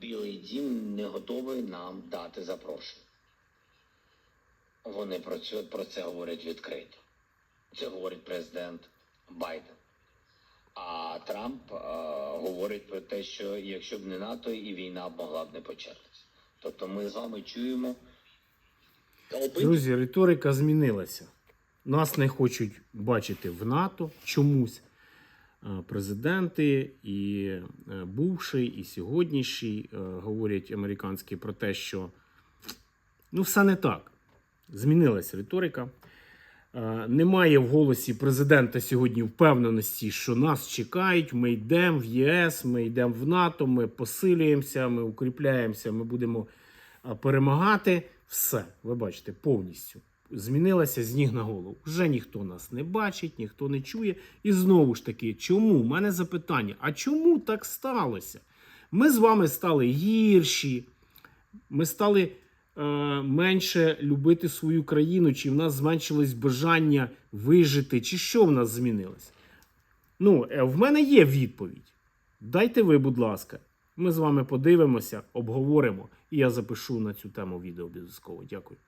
Білий дім не готовий нам дати запрошення. Вони про це, про це говорять відкрито. Це говорить президент Байден. А Трамп е, говорить про те, що якщо б не НАТО, і війна б могла б не початися. Тобто ми з вами чуємо Друзі, риторика змінилася. Нас не хочуть бачити в НАТО чомусь. Е, Президенти і е, бувший, і сьогоднішній е, говорять американські про те, що ну все не так. Змінилася риторика. Немає в голосі президента сьогодні впевненості, що нас чекають. Ми йдемо в ЄС, ми йдемо в НАТО, ми посилюємося, ми укріпляємося, ми будемо перемагати. Все, ви бачите, повністю змінилася з ніг на голову. Вже ніхто нас не бачить, ніхто не чує. І знову ж таки, чому? У мене запитання: а чому так сталося? Ми з вами стали гірші, ми стали е, менше любити свою країну, чи в нас зменшилось бажання вижити, чи що в нас змінилось? Ну, е, в мене є відповідь. Дайте ви, будь ласка. Ми з вами подивимося, обговоримо, і я запишу на цю тему відео обов'язково. Дякую.